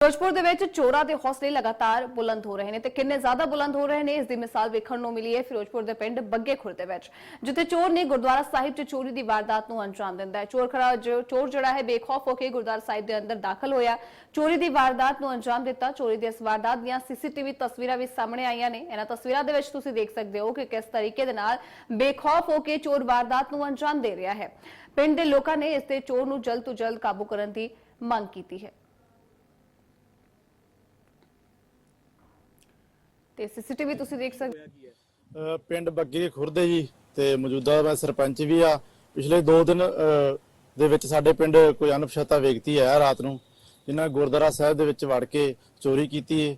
ਫਿਰੋਜ਼ਪੁਰ ਦੇ ਵਿੱਚ ਚੋਰਾਂ ਦੇ ਹੌਸਲੇ ਲਗਾਤਾਰ ਬੁਲੰਦ ਹੋ ਰਹੇ ਨੇ ਤੇ ਕਿੰਨੇ ਜ਼ਿਆਦਾ ਬੁਲੰਦ ਹੋ ਰਹੇ ਨੇ, ਇਸ ਦੀ ਮਿਸਾਲ ਵੇਖਣ ਨੂੰ ਮਿਲੀ ਹੈ ਫਿਰੋਜ਼ਪੁਰ ਦੇ ਪਿੰਡ ਬੱਗੇ ਖੁਰ ਦੇ ਵਿੱਚ, ਜਿੱਥੇ ਚੋਰ ਨੇ ਗੁਰਦੁਆਰਾ ਸਾਹਿਬ 'ਚ ਚੋਰੀ ਦੀ ਵਾਰਦਾਤ ਨੂੰ ਅੰਜਾਮ ਦਿੰਦਾ ਹੈ। ਚੋਰ ਖੜਾ ਚੋਰ ਜਿਹੜਾ ਹੈ ਬੇਖੌਫ ਹੋ ਕੇ ਗੁਰਦੁਆਰਾ ਸਾਹਿਬ ਦੇ ਅੰਦਰ ਦਾਖਲ ਹੋਇਆ। ਚੋਰੀ ਦੀ ਵਾਰਦਾਤ ਨੂੰ ਅੰਜਾਮ ਦਿੱਤਾ। ਚੋਰੀ ਦੀ ਇਸ ਵਾਰਦਾਤ ਦੀਆਂ ਸੀਸੀਟੀਵੀ ਤਸਵੀਰਾਂ ਵੀ ਸਾਹਮਣੇ ਆਈਆਂ ਨੇ। ਇਹਨਾਂ ਤਸਵੀਰਾਂ ਦੇ ਵਿੱਚ ਤੁਸੀਂ ਦੇਖ ਸਕਦੇ ਹੋ ਕਿ ਕਿਸ ਤਰੀਕੇ ਦੇ ਨਾਲ ਬੇਖੌਫ ਹੋ ਕੇ ਚੋਰ ਵਾਰਦਾਤ ਨੂੰ ਅੰਜਾਮ ਦੇ ਰਿਹਾ ਹੈ। ਪਿੰਡ ਦੇ ਲੋਕਾਂ ਨੇ ਇਸ ਤੇ ਚੋਰ ਨੂੰ ਜਲਦ ਤੋਂ ਜਲਦ ਕਾਬੂ ਕਰਨ ਦੀ ਮੰਗ ਕੀਤੀ ਹੈ। ਤੇ ਸੀਸੀਟੀਵੀ ਤੁਸੀਂ ਦੇਖ ਸਕਦੇ ਅ, ਪਿੰਡ ਬੱਗੀ ਖੁਰਦੇ ਜੀ ਤੇ ਮੌਜੂਦਾ ਮੈਂ ਸਰਪੰਚ ਵੀ ਆ। ਪਿਛਲੇ 2 ਦਿਨ ਦੇ ਵਿੱਚ ਸਾਡੇ ਪਿੰਡ ਕੋਈ ਅਣਪਛਾਤਾ ਵਿਅਕਤੀ ਆਇਆ ਰਾਤ ਨੂੰ ਜਿਨ੍ਹਾਂ ਗੁਰਦੁਆਰਾ ਸਾਹਿਬ ਦੇ ਵਿੱਚ ਵੜ ਕੇ ਚੋਰੀ ਕੀਤੀ ਹੈ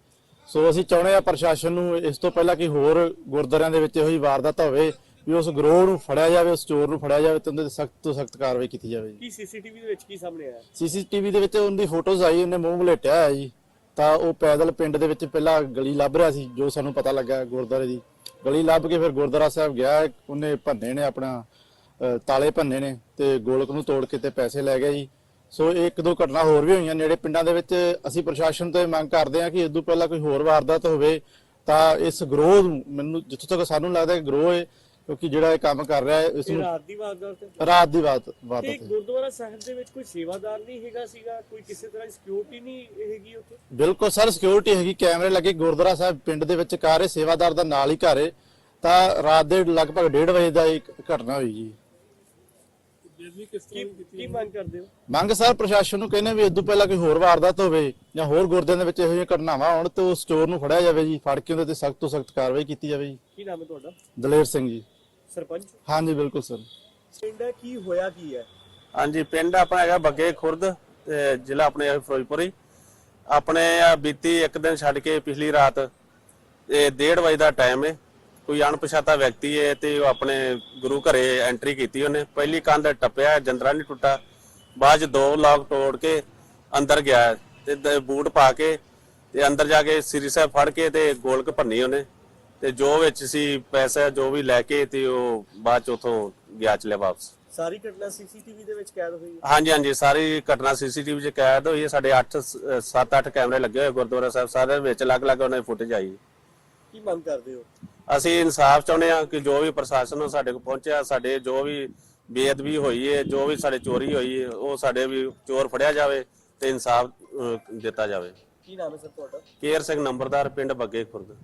ਸੋ ਅਸੀਂ ਚਾਹੁੰਦੇ ਆ ਪ੍ਰਸ਼ਾਸਨ ਨੂੰ ਇਸ ਤੋਂ ਪਹਿਲਾਂ ਕਿ ਹੋਰ ਗੁਰਦੁਆਰਿਆਂ ਦੇ ਵਿੱਚ ਇਹੋ ਜਿਹੀ ਵਾਰਦਾਤ ਹੋਵੇ ਵੀ ਉਸ ਗਰੋਹ ਨੂੰ ਫੜਿਆ ਜਾਵੇ ਉਸ ਚੋਰ ਨੂੰ ਫੜਿਆ ਜਾਵੇ ਤੇ ਉਹਦੇ ਤੇ ਸਖਤ ਤੋਂ ਸਖਤ ਕਾਰਵਾਈ ਕੀਤੀ ਜਾਵੇ ਜੀ। ਕੀ ਸੀਸੀਟੀਵੀ ਦੇ ਵਿੱਚ ਕੀ ਸਾਹਮਣੇ ਆਇਆ? ਸੀਸੀਟੀਵੀ ਦੇ ਵਿੱਚ ਉਹਦੀ ਫੋਟੋਜ਼ ਆਈ ਉਹਨੇ ਮੂੰਹ ਮਲੇਟਿਆ ਹੋਇਆ ਜੀ। ਤਾਂ ਉਹ ਪੈਦਲ ਪਿੰਡ ਦੇ ਵਿੱਚ ਪਹਿਲਾਂ ਗਲੀ ਲੱਭ ਰਿਹਾ ਸੀ, ਜੋ ਸਾਨੂੰ ਪਤਾ ਲੱਗਾ ਗੁਰਦੁਆਰੇ ਦੀ। ਗਲੀ ਲੱਭ ਕੇ ਫਿਰ ਗੁਰਦੁਆਰਾ ਸਾਹਿਬ ਗਿਆ, ਉਹਨੇ ਭੰਨੇ ਨੇ ਆਪਣਾ ਤਾਲੇ ਭੰਨੇ ਨੇ ਤੇ ਗੋਲਕ ਨੂੰ ਤੋੜ ਕੇ ਤੇ ਪੈਸੇ ਲੈ ਗਿਆ ਜੀ। ਸੋ ਇਹ ਇੱਕ ਦੋ ਘਟਨਾ ਹੋਰ ਵੀ ਹੋਈਆਂ ਨੇੜੇ ਪਿੰਡਾਂ ਦੇ ਵਿੱਚ। ਅਸੀਂ ਪ੍ਰਸ਼ਾਸਨ ਤੋਂ ਇਹ ਮੰਗ ਕਰਦੇ ਹਾਂ ਕਿ ਇਸ ਤੋਂ ਪਹਿਲਾਂ ਕੋਈ ਹੋਰ ਵਾਰਦਾਤ ਹੋਵੇ ਤਾਂ ਇਸ ਗਰੋਹ ਨੂੰ, ਮੈਨੂੰ ਜਿੱਥੋਂ ਤੱਕ ਸਾਨੂੰ ਲੱਗਦਾ ਹੈ ਗਰੋਹ ਹੈ ਕਿਉਂਕਿ ਜਿਹੜਾ ਇਹ ਕੰਮ ਕਰ ਰਿਹਾ ਹੈ ਇਸ ਇਹ ਨੂੰ ਰਾਤ ਦੀ ਵਾਰਦਾਤ ਹੈ ਰਾਤ ਦੀ ਬਾਤ ਤੇ ਵਾਰਦਾਤ ਹੈ। ਗੁਰਦੁਆਰਾ ਸਾਹਿਬ ਦੇ ਵਿੱਚ ਕੋਈ ਸੇਵਾਦਾਰ ਨਹੀਂ ਹੈਗਾ ਸੀਗਾ? ਕੋਈ ਕਿਸੇ ਤਰ੍ਹਾਂ ਦੀ ਸਿਕਿਉਰਿਟੀ ਨਹੀਂ ਹੈਗੀ ਉੱਥੇ? ਬਿਲਕੁਲ ਸਰ ਸਿਕਿਉਰਿਟੀ ਹੈਗੀ ਕੈਮਰੇ ਲੱਗੇ ਗੁਰਦੁਆਰਾ ਸਾਹਿਬ ਪਿੰਡ ਦੇ ਵਿੱਚ ਘਰ ਹੈ ਸੇਵਾਦਾਰ ਦਾ ਨਾਲ ਹੀ ਘਰ ਹੈ। ਤਾਂ ਰਾਤ ਦੇ ਲਗਭਗ 1:30 ਵਜੇ ਦਾ ਇੱਕ ਘਟਨਾ ਹੋਈ ਜੀ। ਕੀ ਕੀ ਮੰਗ ਕਰਦੇ ਹੋ? ਮੰਗ ਸਰ ਪ੍ਰਸ਼ਾਸਨ ਨੂੰ ਕਹਿੰਦੇ ਵੀ ਇਦੋਂ ਪਹਿਲਾਂ ਕੋਈ ਹੋਰ ਵਾਰਦਾਤ ਹੋਵੇ ਜਾਂ ਹੋਰ ਗੁਰਦਿਆਂ ਦੇ ਵਿੱਚ ਇਹੋ ਜਿਹੀਆਂ ਘਟਨਾਵਾਂ ਹੋਣ ਤੇ ਉਸ ਚੋਰ ਨੂੰ ਫੜਿਆ ਜਾਵੇ ਜੀ ਫੜ ਕੇ ਉਹਦੇ ਤੇ ਸਖਤ ਤੋਂ ਸਖਤ ਕਾਰਵਾਈ ਕੀਤੀ ਜਾਵੇ ਜੀ। ਕੀ ਨਾਮ ਹੈ ਤੁਹਾਡਾ? ਦਲੇਰ ਸਿੰਘ ਜੀ। ਸਰਪੰਚ? ਹਾਂਜੀ ਬਿਲਕੁਲ ਸਰ। ਪਿੰਡ ਕੀ ਹੋਇਆ ਕੀ ਹੈ? ਹਾਂਜੀ ਪਿੰਡ ਆਪਣਾ ਹੈਗਾ ਬੱਗੇ ਖੁਰਦ ਤੇ ਜ਼ਿਲ੍ਹਾ ਆਪਣੇ ਹੈ ਫਿਰੋਜ਼ਪੁਰੀ ਆਪਣੇ ਆ ਬੀਤੀ ਇੱਕ ਦਿਨ ਛੱਡ ਕੇ ਪਿਛਲੀ ਰਾਤ ਇਹ 1:30 ਵਜੇ ਦਾ ਟਾਈਮ ਹੈ ਕੋਈ ਅਣਪਛਾਤਾ ਵਿਅਕਤੀ ਹੈ ਤੇ ਉਹ ਆਪਣੇ ਗੁਰੂ ਘਰੇ ਐਂਟਰੀ ਕੀਤੀ ਉਹਨੇ। ਪਹਿਲੀ ਕੰਧ ਟੱਪਿਆ ਜੰਦਰਾ ਨਹੀਂ ਟੁੱਟਾ। ਬਾਅਦ ਚ ਦੋ ਲੋਕ ਤੋੜ ਕੇ ਅੰਦਰ ਗਿਆ ਤੇ ਦ- ਬੂਟ ਪਾ ਕੇ ਤੇ ਅੰਦਰ ਜਾ ਕੇ ਸ੍ਰੀ ਸਾਹਿਬ ਫੜ ਕੇ ਤੇ ਗੋਲਕ ਭੰਨੀ ਉਹਨੇ। ਤੇ ਜੋ ਵਿੱਚ ਸੀ ਪੈਸਾ ਜੋ ਵੀ ਲੈ ਕੇ ਤੇ ਉਹ ਬਾਅਦ ਚ ਉਥੋਂ ਗਿਆ ਚਲੇ ਵਾਪਸ। ਸਾਰੀ ਘਟਨਾ ਸੀਸੀਟੀਵੀ ਦੇ ਵਿੱਚ ਕੈਦ ਹੋਈ ਹੈ? ਹਾਂਜੀ ਹਾਂਜੀ ਸਾਰੀ ਘਟਨਾ ਸੀਸੀਟੀਵੀ 'ਚ ਕੈਦ ਹੋਈ ਹੈ। ਸਾਡੇ 8 7-8 ਕੈਮਰੇ ਲੱਗੇ ਹੋਏ ਗੁਰਦੁਆਰਾ ਸਾਹਿਬ। ਸਾਰੇ ਵਿੱਚ ਅਲੱਗ-ਅਲੱਗ ਉਹਨਾਂ ਦੀ ਫੁਟੇਜ ਆਈ ਕੀ ਮੰਗ ਕਰਦੇ ਹੋ? ਅਸੀਂ ਇਨਸਾਫ ਚਾਹੁੰਦੇ ਹਾਂ ਕਿ ਜੋ ਵੀ ਪ੍ਰਸ਼ਾਸਨ ਉਹ ਸਾਡੇ ਕੋਲ ਪਹੁੰਚਿਆ ਸਾਡੇ ਜੋ ਵੀ ਬੇਅਦਬੀ ਹੋਈ ਹੈ ਜੋ ਵੀ ਸਾਡੇ ਚੋਰੀ ਹੋਈ ਹੈ ਉਹ ਸਾਡੇ ਵੀ ਚੋਰ ਫੜਿਆ ਜਾਵੇ ਤੇ ਇਨਸਾਫ ਦਿੱਤਾ ਜਾਵੇ। ਕੀ ਨਾਮ ਹੈ ਸਰ ਤੁਹਾਡਾ? ਕੇਅਰ ਸਿੰਘ ਨੰਬਰਦਾਰ ਪਿੰਡ ਬੱਗੇ ਖੁਰਦ।